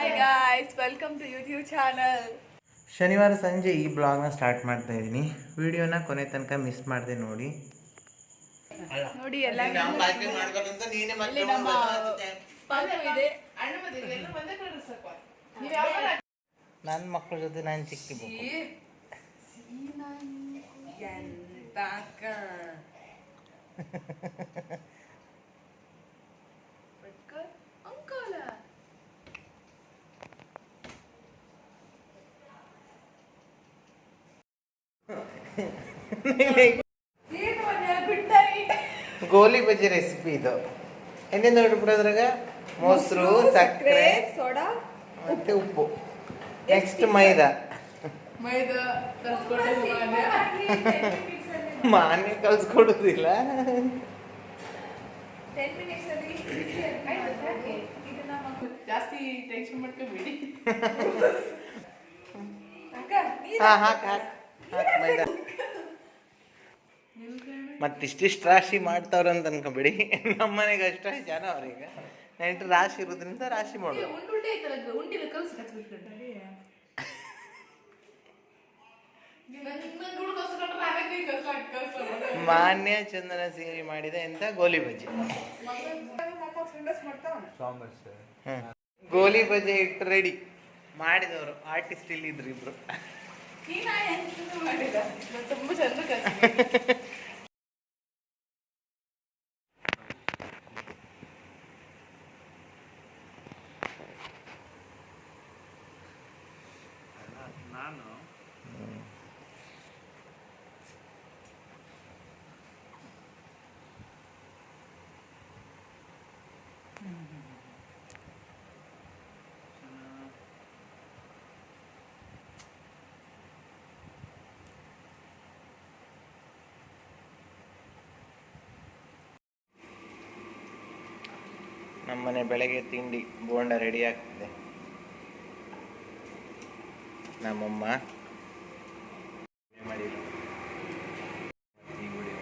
Hi guys welcome to YouTube channel ಶನಿವಾರ ಸಂಜೆ ಈ ಬ್ಲಾಗ್ನ ಸ್ಟಾರ್ಟ್ ಮಾಡ್ತಾ ಇದ್ದೀನಿ. ವಿಡಿಯೋನ ಕೊನೆ ತನಕ ಮಿಸ್ ಮಾಡಿದೆ ನೋಡಿ. ನೋಡಿ ಎಲ್ಲ ನನ್ನ ಮಕ್ಕಳ ಜೊತೆ ನಾನು ಸಿಕ್ಕಿದ್ದೆ ಅಂಕಲ್ ಗೋಲಿ ಬಜ್ಜಿ ರೆಸಿಪಿ ಇದು. ಏನೇನು ಅದ್ರಾಗ. ಮೊಸರು ಸಕ್ಕರೆ ಸೋಡಾ ಮತ್ತೆ ಉಪ್ಪು. ನೆಕ್ಸ್ಟ್ ಮೈದಾ. ಮಾನೆ ಕಲ್ಸ್ಕೊಡೋದಿಲ್ಲ ಜಾಸ್ತಿ ಟೆನ್ಷನ್ ಹಾಕ್ ಹಾಕ್. ಹಾಕ್ ಮೈದಾ. ಮತ್ತಿಷ್ಟಿಷ್ಟು ರಾಶಿ ಮಾಡ್ತಾವ್ರೆ ಅಂತ ಅನ್ಕೊಬೇಡಿ. ನಮ್ಮ ಮನೆಗೆ ಅಷ್ಟೇ ಜನ ಅವ್ರಿಗೆ. ನೆಂಟು ರಾಶಿ ಇರೋದ್ರಿಂದ ರಾಶಿ ಮಾಡೋದು ಮಾನ್ಯ ಚಂದನ ಸೇರಿ ಮಾಡಿದ ಎಂತ ಗೋಲಿ ಬಜ್ಜಿ. ಗೋಲಿ ಬಜ್ಜಿ ಇಟ್ಟು ರೆಡಿ. ಮಾಡಿದವರು ಆರ್ಟಿಸ್ಟ್ ಇಲ್ಲಿ ಇದ್ರು ಇಬ್ರು ಕಲ್ಸಿ ನಮ್ಮನೆ ಬೆಳಗ್ಗೆ ತಿಂಡಿ ಬೋಂಡ ರೆಡಿ ಆಗ್ತಿದೆ. ನಮ್ಮಮ್ಮ ಮಾಡಿಲ್ಲ. ಈ ವಿಡಿಯೋ.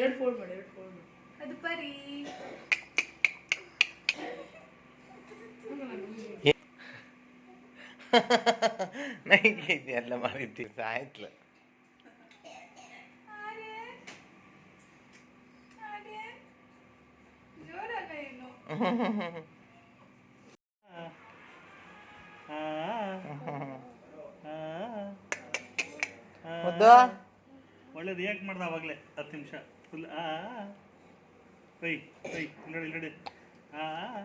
ಎರಡು ಫೋಲ್ಡ್ ಮಾಡಿ ಎರಡು ಫೋಲ್ಡ್ ಮಾಡಿ ಅದು ಪರಿ ನನಗೆ ಇದೆಲ್ಲ ಆಯ್ತು ಸಾಯ್ತ್ಲ ಜೋರಾಗ ಏನು ಮುದ್ದು? ಒಳ್ಳೆ ರಿಯಾಕ್ಟ್ ಮಾಡ್ದ ಅವಾಗಲೇ? ಹತ್ತು ನಿಮಿಷ. ಫುಲ್ ಆ ರೈ ರೈ ನೋಡಿ ಆ ಆ.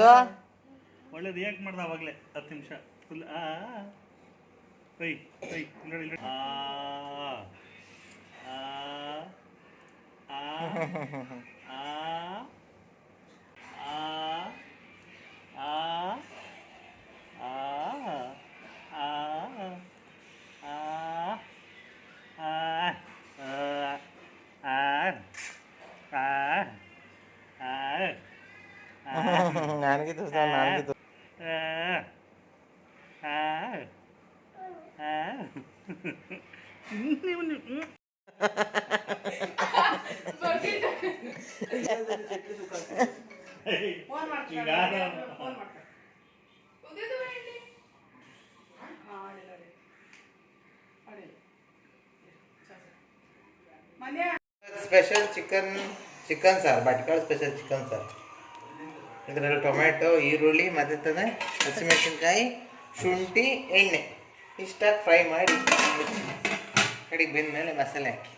ಮುದ್ದು ಒಳ್ಳೆ ರಿಯಾಕ್ಟ್ ಮಾಡ್ದ ಅವಾಗಲೇ ಹತ್ತು ನಿಮಿಷ ಫುಲ್ ಆ ಆ ಆ ಆ ಆ ಆ ಆ ಆ ಆ ಆ ಆ ಆ ಆ ಆ ಆ ನನಗೆ నాన్నకి చూస్తాను నాన్నకి స్పెషల్ చికెన్ చికెన్ సార్ బట్కాळ స్పెషల్ చికెన్ సార్ ಇದರಲ್ಲಿ ಟೊಮೆಟೊ ಈರುಳ್ಳಿ ಮತ್ತೆ ತಾನೆ ಹಸಿಮೆಣಸಿನ್ಕಾಯಿ, ಶುಂಠಿ, ಎಣ್ಣೆ. ಇಷ್ಟಾಗಿ ಫ್ರೈ ಮಾಡಿ ಕಡೆಗೆ ಬೆಂದ ಮೇಲೆ ಮಸಾಲೆ ಹಾಕಿ.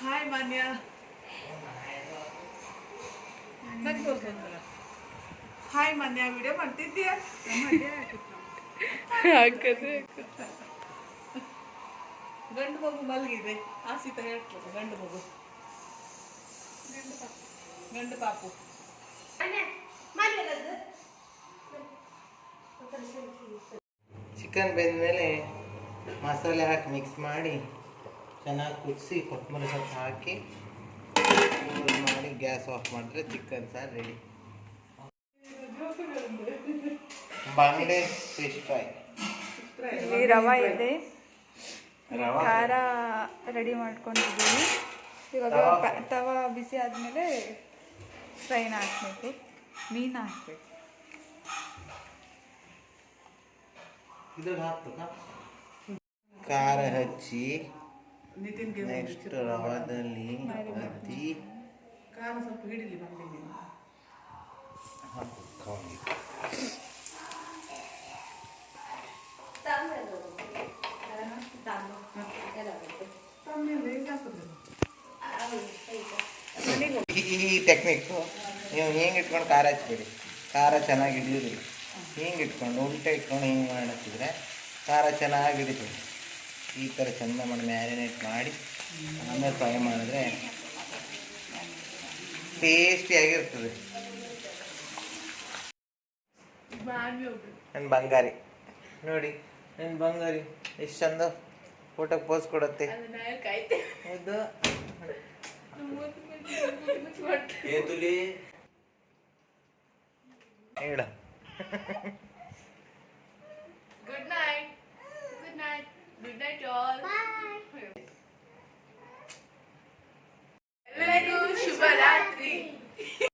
ಹಾಯ್ ಮಾನ್ಯ ನಂಗೆ ತೋರ್ಸಲ್ಲ ಹಾಯ್ ಮಾನ್ಯ ವಿಡಿಯೋ ಮಾಡ್ತಿದ್ದೀಯಾ? ಹಾಕದೆ ಗಂಡು ಮಗು ಮಲಗಿದೆ. ಆಸಿತ ಹೇಳ್ಬೇಕು ಗಂಡು ಮಗು. ಗಂಡು ಪಾಪು. ಚಿಕನ್ ಬೆಂದಮೇಲೆ ಮಸಾಲೆ ಹಾಕಿ ಮಿಕ್ಸ್ ಮಾಡಿ ಚೆನ್ನಾಗಿ ಕುದಿಸಿ ಕೊತ್ತಂಬರಿ ಸೊಪ್ಪು ಹಾಕಿ ಮಾಡಿ ಗ್ಯಾಸ್ ಆಫ್ ಮಾಡಿದ್ರೆ ಚಿಕನ್ ಸಾರು ರೆಡಿ ಬಾಂಗ್ಡೆ ಫಿಶ್ ಫ್ರೈ ಇಲ್ಲಿ ರವೆ ಇದೆ. ರವಾ. ಖಾರ ರೆಡಿ ಮಾಡ್ಕೊಂಡಿದ್ದೀನಿ. ಇವಾಗ ತವಾ. ಬಿಸಿ ಆದಮೇಲೆ ಫ್ರೈನ ಹಾಕ್ಬೇಕು. ಮೀನು ಹಾಕ್ಬೇಕು. ಖಾರ ಹಚ್ಚಿ ನೆಕ್ಸ್ಟ್ ರವಾದಲ್ಲಿ ಹತ್ತಿ. ಖಾರ ಸ್ವಲ್ಪ ಹಿಡಿಲಿ ಈ ಟೆಕ್ನಿಕ್ಕು ನೀವು ಹಿಂಗೆ ಇಟ್ಕೊಂಡು ಖಾರ ಹಚ್ಬೇಡಿ. ಖಾರ ಚೆನ್ನಾಗಿ ಹಿಡಿಯೋದಿಲ್ಲ. ಹಿಂಗೆ ಇಟ್ಕೊಂಡು ಉಲ್ಟ ಇಟ್ಕೊಂಡು ಹಿಂಗೆ ಮಾಡತ್ತಿದ್ರೆ ಖಾರ ಚೆನ್ನಾಗಿ ಹಿಡಿತೀವಿ ಈ ಥರ ಚೆಂದ ಮಾಡಿ ಮ್ಯಾರಿನೇಟ್ ಮಾಡಿ ಆಮೇಲೆ ಫ್ರೈ ಮಾಡಿದ್ರೆ ಟೇಸ್ಟಿಯಾಗಿರ್ತದೆ ನನ್ನ ಬಂಗಾರಿ. ನೋಡಿ ನನ್ನ ಬಂಗಾರಿ. ಎಷ್ಟು ಚಂದ ಫೋಟೋಗೆ ಪೋಸ್ ಕೊಡುತ್ತೆ. ಹೌದು. ಹೇಳ. Good night good night good night all ಎಲ್ಲರಿಗೂ ಶುಭರಾತ್ರಿ.